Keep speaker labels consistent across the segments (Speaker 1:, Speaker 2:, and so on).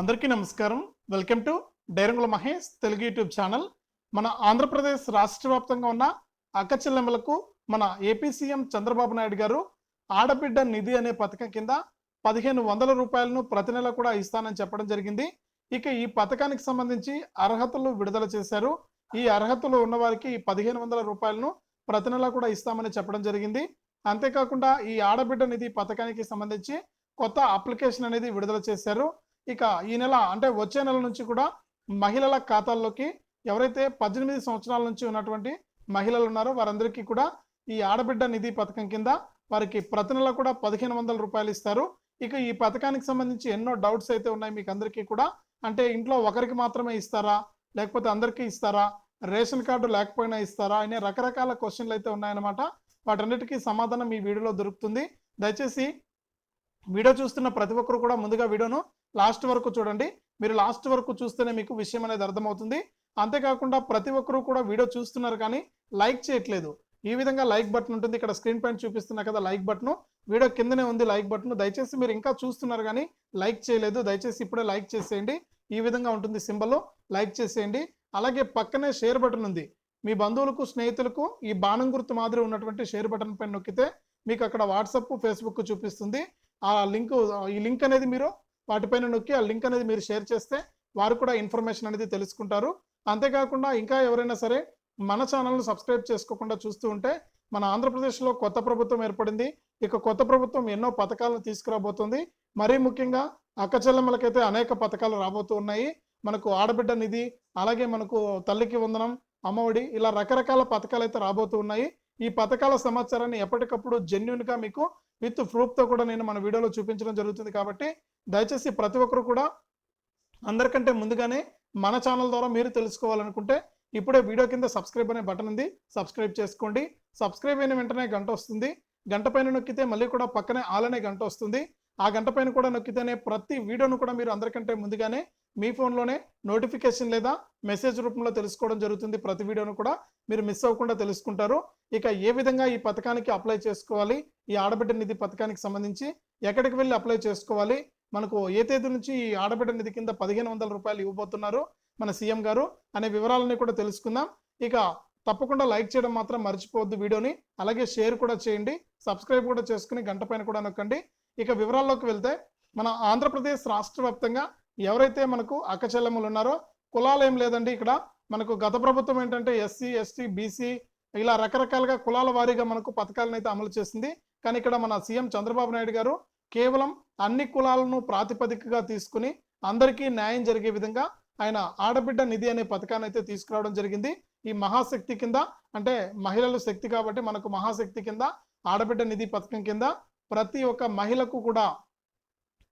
Speaker 1: అందరికీ నమస్కారం. Welcome to Dairangula Mahesh Telugu YouTube channel మన ఆంధ్రప్రదేశ్ రాష్ట్ర వ్యాప్తంగా ఉన్న అక్క చెల్లెమ్మలకు మన ఏపీ సీఎం చంద్రబాబు నాయుడు గారు ఆడబిడ్డ నిధి అనే పథకం కింద పదిహేను వందల రూపాయలను ప్రతి నెల కూడా ఇస్తానని చెప్పడం జరిగింది. ఇక ఈ పథకానికి సంబంధించి అర్హతలు విడుదల చేశారు. ఈ అర్హతలు ఉన్న వారికి ఈ పదిహేను వందల రూపాయలను ప్రతి నెల కూడా ఇస్తామని చెప్పడం జరిగింది. అంతేకాకుండా ఈ ఆడబిడ్డ నిధి పథకానికి సంబంధించి కొత్త అప్లికేషన్ అనేది విడుదల చేశారు. ఇక ఈ నెల అంటే వచ్చే నెల నుంచి కూడా మహిళల ఖాతాల్లోకి ఎవరైతే పద్దెనిమిది సంవత్సరాల నుంచి ఉన్నటువంటి మహిళలు ఉన్నారో వారందరికీ కూడా ఈ ఆడబిడ్డ నిధి పథకం కింద వారికి ప్రతి నెల కూడా పదిహేను వందల రూపాయలు ఇస్తారు. ఇక ఈ పథకానికి సంబంధించి ఎన్నో డౌట్స్ అయితే ఉన్నాయి మీకు అందరికీ కూడా. అంటే ఇంట్లో ఒకరికి మాత్రమే ఇస్తారా? లేకపోతే అందరికీ ఇస్తారా? రేషన్ కార్డు లేకపోయినా ఇస్తారా? అనే రకరకాల క్వశ్చన్లు అయితే ఉన్నాయన్నమాట. వాటన్నిటికీ సమాధానం ఈ వీడియోలో దొరుకుతుంది. దయచేసి వీడియో చూస్తున్న ప్రతి ఒక్కరు కూడా ముందుగా వీడియోను లాస్ట్ వరకు చూడండి. మీరు లాస్ట్ వరకు చూస్తేనే మీకు విషయం అనేది అర్థమవుతుంది. అంతేకాకుండా ప్రతి ఒక్కరూ కూడా వీడియో చూస్తున్నారు కానీ లైక్ చేయట్లేదు. ఈ విధంగా లైక్ బటన్ ఉంటుంది. ఇక్కడ స్క్రీన్ పైన చూపిస్తున్నా కదా లైక్ బటన్. వీడియో కిందనే ఉంది లైక్ బటన్. దయచేసి మీరు ఇంకా చూస్తున్నారు కానీ లైక్ చేయలేదు. దయచేసి ఇప్పుడే లైక్ చేసేయండి. ఈ విధంగా ఉంటుంది సింబల్ లైక్ చేసేయండి. అలాగే పక్కనే షేర్ బటన్ ఉంది. మీ బంధువులకు స్నేహితులకు ఈ బాణం గుర్తు మాదిరి ఉన్నటువంటి షేర్ బటన్ పైన నొక్కితే మీకు అక్కడ వాట్సప్ ఫేస్బుక్ చూపిస్తుంది. ఆ లింక్ ఈ లింక్ అనేది మీరు వాటిపైన నొక్కి ఆ లింక్ అనేది మీరు షేర్ చేస్తే వారు కూడా ఇన్ఫర్మేషన్ అనేది తెలుసుకుంటారు. అంతేకాకుండా ఇంకా ఎవరైనా సరే మన ఛానల్ను సబ్స్క్రైబ్ చేసుకోకుండా చూస్తూ ఉంటే మన ఆంధ్రప్రదేశ్లో కొత్త ప్రభుత్వం ఏర్పడింది. ఇక కొత్త ప్రభుత్వం ఎన్నో పథకాలను తీసుకురాబోతుంది. మరీ ముఖ్యంగా అక్కచెల్లెమ్మలకైతే అనేక పథకాలు రాబోతూ ఉన్నాయి. మనకు ఆడబిడ్డ నిధి అలాగే మనకు తల్లికి వందనం అమ్మఒడి ఇలా రకరకాల పథకాలు అయితే రాబోతూ ఉన్నాయి. ఈ పథకాల సమాచారాన్ని ఎప్పటికప్పుడు జెన్యున్గా మీకు విత్ ప్రూఫ్తో కూడా నేను మన వీడియోలో చూపించడం జరుగుతుంది కాబట్టి దయచేసి ప్రతి ఒక్కరు కూడా అందరికంటే ముందుగానే మన ఛానల్ ద్వారా మీరు తెలుసుకోవాలనుకుంటే ఇప్పుడే వీడియో కింద సబ్స్క్రైబ్ అనే బటన్ ఉంది. సబ్స్క్రైబ్ చేసుకోండి. సబ్స్క్రైబ్ అయిన వెంటనే గంట వస్తుంది. గంట పైన నొక్కితే మళ్ళీ కూడా పక్కనే ఆల్ అనే గంట వస్తుంది. ఆ గంట పైన కూడా నొక్కితేనే ప్రతి వీడియోను కూడా మీరు అందరికంటే ముందుగానే మీ ఫోన్లోనే నోటిఫికేషన్ లేదా మెసేజ్ రూపంలో తెలుసుకోవడం జరుగుతుంది. ప్రతి వీడియోను కూడా మీరు మిస్ అవ్వకుండా తెలుసుకుంటారు. ఇక ఏ విధంగా ఈ పథకానికి అప్లై చేసుకోవాలి? ఈ ఆడబిడ్డ నిధి పథకానికి సంబంధించి ఎక్కడికి వెళ్ళి అప్లై చేసుకోవాలి? మనకు ఏ తేదీ నుంచి ఈ ఆడబిడ్డ నిధి కింద పదిహేను వందల రూపాయలు ఇవ్వబోతున్నారు మన సీఎం గారు అనే వివరాలని కూడా తెలుసుకుందాం. ఇక తప్పకుండా లైక్ చేయడం మాత్రం మర్చిపోవద్దు వీడియోని. అలాగే షేర్ కూడా చేయండి. సబ్స్క్రైబ్ కూడా చేసుకుని గంట పైన కూడా నొక్కండి. ఇక వివరాల్లోకి వెళ్తే మన ఆంధ్రప్రదేశ్ రాష్ట్ర వ్యాప్తంగా ఎవరైతే మనకు అక్కచెల్లెములు ఉన్నారో కులాలు ఏం లేదండి ఇక్కడ. మనకు గత ప్రభుత్వం ఏంటంటే ఎస్సీ ఎస్టీ బీసీ ఇలా రకరకాలుగా కులాల వారీగా మనకు పథకాలను అయితే అమలు చేసింది. కానీ ఇక్కడ మన సీఎం చంద్రబాబు నాయుడు గారు కేవలం అన్ని కులాలను ప్రాతిపదికగా తీసుకుని అందరికీ న్యాయం జరిగే విధంగా ఆయన ఆడబిడ్డ నిధి అనే పథకాన్ని అయితే తీసుకురావడం జరిగింది. ఈ మహాశక్తి కింద అంటే మహిళలు శక్తి కాబట్టి మనకు మహాశక్తి కింద ఆడబిడ్డ నిధి పథకం కింద ప్రతి ఒక్క మహిళకు కూడా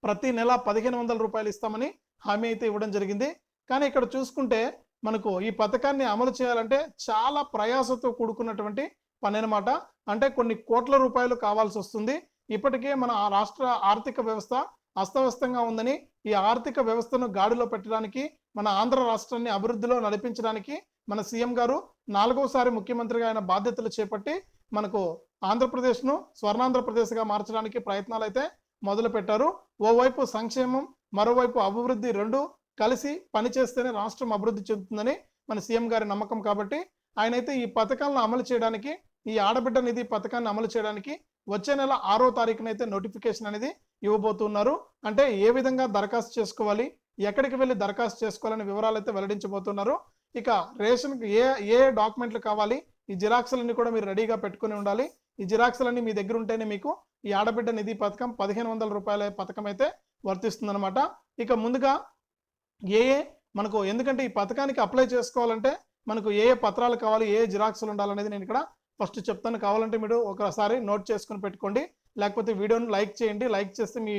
Speaker 1: ప్రతి నెల పదిహేను వందల రూపాయలు ఇస్తామని హామీ అయితే ఇవ్వడం జరిగింది. కానీ ఇక్కడ చూసుకుంటే మనకు ఈ పథకాన్ని అమలు చేయాలంటే చాలా ప్రయాసతో కూడుకున్నటువంటి పని అనమాట అంటే కొన్ని కోట్ల రూపాయలు కావాల్సి వస్తుంది. ఇప్పటికే మన ఆ రాష్ట్ర ఆర్థిక వ్యవస్థ అస్తవ్యస్తంగా ఉందని ఈ ఆర్థిక వ్యవస్థను గాడిలో పెట్టడానికి మన ఆంధ్ర రాష్ట్రాన్ని అభివృద్ధిలో నడిపించడానికి మన సీఎం గారు నాలుగోసారి ముఖ్యమంత్రిగా ఆయన బాధ్యతలు చేపట్టి మనకు ఆంధ్రప్రదేశ్ను స్వర్ణాంధ్రప్రదేశ్గా మార్చడానికి ప్రయత్నాలు అయితే మొదలుపెట్టారు. ఓవైపు సంక్షేమం మరోవైపు అభివృద్ధి రెండు కలిసి పనిచేస్తేనే రాష్ట్రం అభివృద్ధి చెందుతుందని మన సీఎం గారి నమ్మకం కాబట్టి ఆయన అయితే ఈ పథకాలను అమలు చేయడానికి ఈ ఆడబిడ్డ నిధి పథకాన్ని అమలు చేయడానికి వచ్చే నెల ఆరో తారీఖునైతే నోటిఫికేషన్ అనేది ఇవ్వబోతున్నారు. అంటే ఏ విధంగా దరఖాస్తు చేసుకోవాలి ఎక్కడికి వెళ్ళి దరఖాస్తు చేసుకోవాలని వివరాలు అయితే వెల్లడించబోతున్నారు. ఇక రేషన్ ఏ ఏ డాక్యుమెంట్లు కావాలి ఈ జిరాక్స్లన్నీ కూడా మీరు రెడీగా పెట్టుకుని ఉండాలి. ఈ జిరాక్స్లన్నీ మీ దగ్గర ఉంటేనే మీకు ఈ ఆడబిడ్డ నిధి పథకం పదిహేను వందల రూపాయల పథకం అయితే వర్తిస్తుందన్నమాట. ఇక ముందుగా ఏ ఏ మనకు ఎందుకంటే ఈ పథకానికి అప్లై చేసుకోవాలంటే మనకు ఏ ఏ పత్రాలు కావాలి ఏ ఏ జిరాక్స్లు ఉండాలనేది నేను ఇక్కడ ఫస్ట్ చెప్తాను. కావాలంటే మీరు ఒకసారి నోట్ చేసుకుని పెట్టుకోండి. లేకపోతే వీడియోని లైక్ చేయండి. లైక్ చేస్తే మీ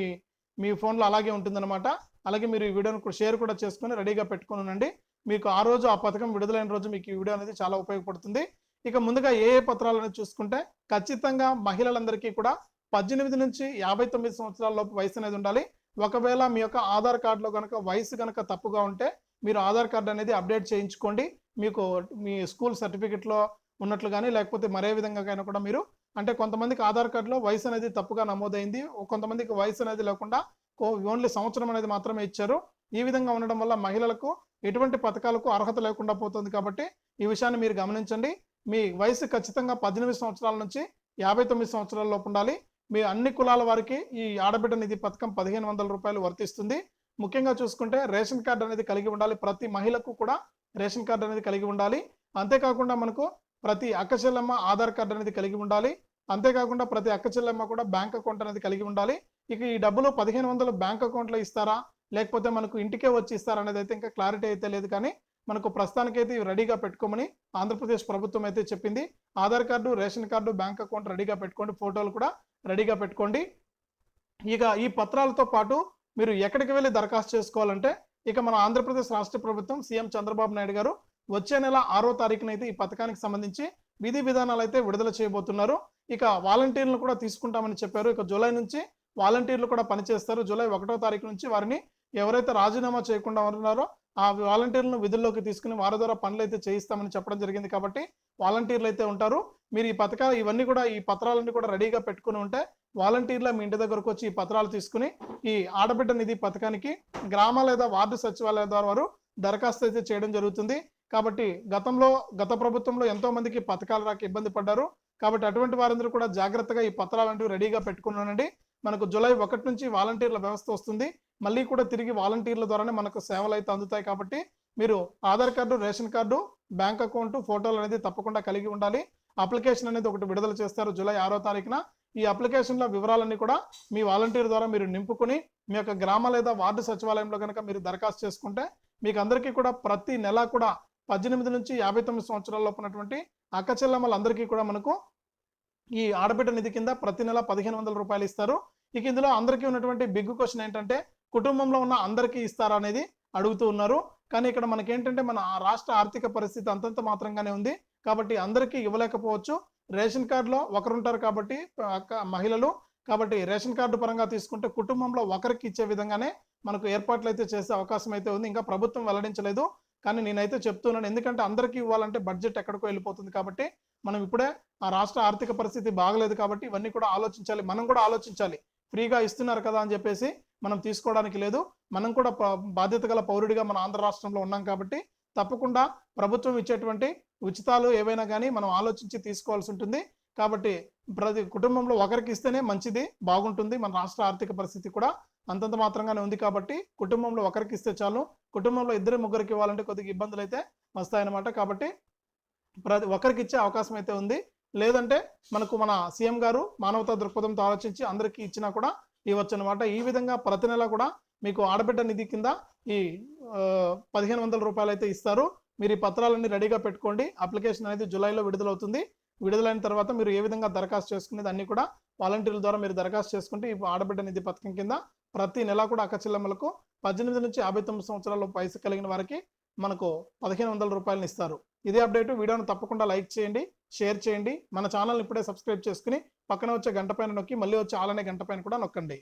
Speaker 1: మీ ఫోన్లో అలాగే ఉంటుందన్నమాట. అలాగే మీరు ఈ వీడియోని షేర్ కూడా చేసుకొని రెడీగా పెట్టుకుని ఉండండి మీకు ఆ రోజు ఆ పథకం విడుదలైన రోజు మీకు ఈ వీడియో అనేది చాలా ఉపయోగపడుతుంది. ఇక ముందుగా ఏ ఏ పత్రాలను చూసుకుంటే ఖచ్చితంగా మహిళలందరికీ కూడా పద్దెనిమిది నుంచి యాభై తొమ్మిది సంవత్సరాల లోపు వయసు అనేది ఉండాలి. ఒకవేళ మీ యొక్క ఆధార్ కార్డులో కనుక వయసు కనుక తప్పుగా ఉంటే మీరు ఆధార్ కార్డు అనేది అప్డేట్ చేయించుకోండి. మీకు మీ స్కూల్ సర్టిఫికెట్లో ఉన్నట్లు కానీ లేకపోతే మరే విధంగా అయినా కూడా మీరు అంటే కొంతమందికి ఆధార్ కార్డులో వయసు అనేది తప్పుగా నమోదైంది కొంతమందికి వయసు అనేది లేకుండా ఓన్లీ సంవత్సరం అనేది మాత్రమే ఇచ్చారు. ఈ విధంగా ఉండడం వల్ల మహిళలకు ఎటువంటి పథకాలకు అర్హత లేకుండా పోతుంది కాబట్టి ఈ విషయాన్ని మీరు గమనించండి. మీ వయసు ఖచ్చితంగా పద్దెనిమిది సంవత్సరాల నుంచి యాభై తొమ్మిది సంవత్సరాల లోపు ఉండాలి. మీ అన్ని కులాల వారికి ఈ ఆడబిడ్డ నిధి పథకం పదిహేను వందల రూపాయలు వర్తిస్తుంది. ముఖ్యంగా చూసుకుంటే రేషన్ కార్డు అనేది కలిగి ఉండాలి. ప్రతి మహిళకు కూడా రేషన్ కార్డు అనేది కలిగి ఉండాలి. అంతేకాకుండా మనకు ప్రతి అక్క చెల్లెమ్మ ఆధార్ కార్డు అనేది కలిగి ఉండాలి. అంతేకాకుండా ప్రతి అక్క చెల్లెమ్మ కూడా బ్యాంక్ అకౌంట్ అనేది కలిగి ఉండాలి. ఇక ఈ డబ్బులు పదిహేను వందలు బ్యాంక్ అకౌంట్లో ఇస్తారా? లేకపోతే మనకు ఇంటికే వచ్చి ఇస్తారా అనేది అయితే ఇంకా క్లారిటీ అయితే లేదు. కానీ మనకు ప్రస్తుతానికైతే ఇవి రెడీగా పెట్టుకోమని ఆంధ్రప్రదేశ్ ప్రభుత్వం అయితే చెప్పింది. Aadhaar card ration card bank account రెడీగా పెట్టుకోండి. ఫోటోలు కూడా రెడీగా పెట్టుకోండి. ఇక ఈ పత్రాలతో పాటు మీరు ఎక్కడికి వెళ్ళి దరఖాస్తు చేసుకోవాలంటే ఇక మన ఆంధ్రప్రదేశ్ రాష్ట్ర ప్రభుత్వం సీఎం చంద్రబాబు నాయుడు గారు వచ్చే నెల ఆరో తారీఖున అయితే ఈ పథకానికి సంబంధించి విధి విధానాలు అయితే విడుదల చేయబోతున్నారు. ఇక వాలంటీర్లను కూడా తీసుకుంటామని చెప్పారు. ఇక జూలై నుంచి వాలంటీర్లు కూడా పనిచేస్తారు. జూలై ఒకటో తారీఖు నుంచి వారిని ఎవరైతే రాజీనామా చేయకుండా ఉన్నారో ఆ వాలంటీర్లను విధుల్లోకి తీసుకుని వారి ద్వారా పనులు అయితే చేయిస్తామని చెప్పడం జరిగింది కాబట్టి వాలంటీర్లు అయితే ఉంటారు. మీరు ఈ పథకాలు ఇవన్నీ కూడా ఈ పత్రాలన్నీ కూడా రెడీగా పెట్టుకుని ఉంటే వాలంటీర్ల మీ ఇంటి దగ్గరకు వచ్చి ఈ పత్రాలు తీసుకుని ఈ ఆడబిడ్డ నిధి పథకానికి గ్రామ లేదా వార్డు సచివాలయ ద్వారా వారు దరఖాస్తు అయితే చేయడం జరుగుతుంది. కాబట్టి గతంలో గత ప్రభుత్వంలో ఎంతో మందికి పథకాలు రాక ఇబ్బంది పడ్డారు. కాబట్టి అటువంటి వారందరూ కూడా జాగ్రత్తగా ఈ పత్రాలు అంటూ రెడీగా పెట్టుకున్నానండి. మనకు జూలై ఒకటి నుంచి వాలంటీర్ల వ్యవస్థ వస్తుంది. మళ్ళీ కూడా తిరిగి వాలంటీర్ల ద్వారానే మనకు సేవలు అయితే అందుతాయి కాబట్టి మీరు Aadhaar card ration card bank account ఫోటోలు అనేది తప్పకుండా కలిగి ఉండాలి. అప్లికేషన్ అనేది ఒకటి విడుదల చేస్తారు జూలై ఆరో తారీఖున. ఈ అప్లికేషన్ల వివరాలన్నీ కూడా మీ వాలంటీర్ ద్వారా మీరు నింపుకుని మీ యొక్క గ్రామ లేదా వార్డు సచివాలయంలో కనుక మీరు దరఖాస్తు చేసుకుంటే మీకు అందరికీ కూడా ప్రతి నెల కూడా పద్దెనిమిది నుంచి యాభై తొమ్మిది సంవత్సరాల లోపు ఉన్నటువంటి అక్క చెల్లెమ్మలందరికీ కూడా మనకు ఈ ఆడబిడ్డ నిధి కింద ప్రతి నెల పదిహేను వందల రూపాయలు ఇస్తారు. ఇక ఇందులో అందరికీ ఉన్నటువంటి బిగ్ క్వశ్చన్ ఏంటంటే కుటుంబంలో ఉన్న అందరికీ ఇస్తారా అనేది అడుగుతూ ఉన్నారు. కానీ ఇక్కడ మనకి ఏంటంటే మన రాష్ట్ర ఆర్థిక పరిస్థితి అంతంత మాత్రంగానే ఉంది. కాబట్టి అందరికీ ఇవ్వలేకపోవచ్చు. రేషన్ కార్డులో ఒకరుంటారు కాబట్టి అక్క మహిళలు కాబట్టి రేషన్ కార్డు పరంగా తీసుకుంటే కుటుంబంలో ఒకరికి ఇచ్చే విధంగానే మనకు ఏర్పాట్లు అయితే చేసే అవకాశం అయితే ఉంది. ఇంకా ప్రభుత్వం వెల్లడించలేదు. కానీ నేనైతే చెప్తున్నాను ఎందుకంటే అందరికీ ఇవ్వాలంటే బడ్జెట్ ఎక్కడికో వెళ్ళిపోతుంది కాబట్టి మనం ఇప్పుడే ఆ రాష్ట్ర ఆర్థిక పరిస్థితి బాగలేదు కాబట్టి ఇవన్నీ కూడా ఆలోచించాలి. మనం కూడా ఆలోచించాలి. ఫ్రీగా ఇస్తున్నారు కదా అని చెప్పేసి మనం తీసుకోవడానికి లేదు. మనం కూడా బాధ్యత గల పౌరుడిగా మన ఆంధ్ర రాష్ట్రంలో ఉన్నాం కాబట్టి తప్పకుండా ప్రభుత్వం ఇచ్చేటువంటి ఉచితాలు ఏవైనా కానీ మనం ఆలోచించి తీసుకోవాల్సి ఉంటుంది. కాబట్టి ప్రతి కుటుంబంలో ఒకరికి ఇస్తేనే మంచిది బాగుంటుంది. మన రాష్ట్ర ఆర్థిక పరిస్థితి కూడా అంతంత మాత్రంగానే ఉంది కాబట్టి కుటుంబంలో ఒకరికి ఇస్తే చాలు. కుటుంబంలో ఇద్దరు ముగ్గురికి ఇవ్వాలంటే కొద్దిగా ఇబ్బందులు అయితే వస్తాయన్నమాట. కాబట్టి ప్రతి ఒక్కరికి ఇచ్చే అవకాశం అయితే ఉంది. లేదంటే మనకు మన సీఎం గారు మానవతా దృక్పథంతో ఆలోచించి అందరికీ ఇచ్చినా కూడా ఇవ్వచ్చు అనమాట ఈ విధంగా ప్రతి నెల కూడా మీకు ఆడబిడ్డ నిధి కింద ఈ పదిహేను వందల రూపాయలు అయితే ఇస్తారు. మీరు ఈ పత్రాలన్నీ రెడీగా పెట్టుకోండి. అప్లికేషన్ అనేది జూలైలో విడుదలవుతుంది. విడుదలైన తర్వాత మీరు ఏ విధంగా దరఖాస్తు చేసుకునేది అన్ని కూడా వాలంటీర్ల ద్వారా మీరు దరఖాస్తు చేసుకుంటే ఈ ఆడబిడ్డ నిధి పథకం కింద ప్రతి నెల కూడా అక్క చెల్లెమ్మలకు పద్దెనిమిది నుంచి యాభై తొమ్మిది సంవత్సరాల వయసు కలిగిన వారికి మనకు పదిహేను వందల రూపాయలను ఇస్తారు. ఇదే అప్డేట్ వీడియోను తప్పకుండా లైక్ చేయండి షేర్ చేయండి. మన ఛానల్ని ఇప్పుడే సబ్స్క్రైబ్ చేసుకుని పక్కన వచ్చే గంట పైన నొక్కి మళ్ళీ వచ్చే ఆలనే గంట పైన కూడా నొక్కండి.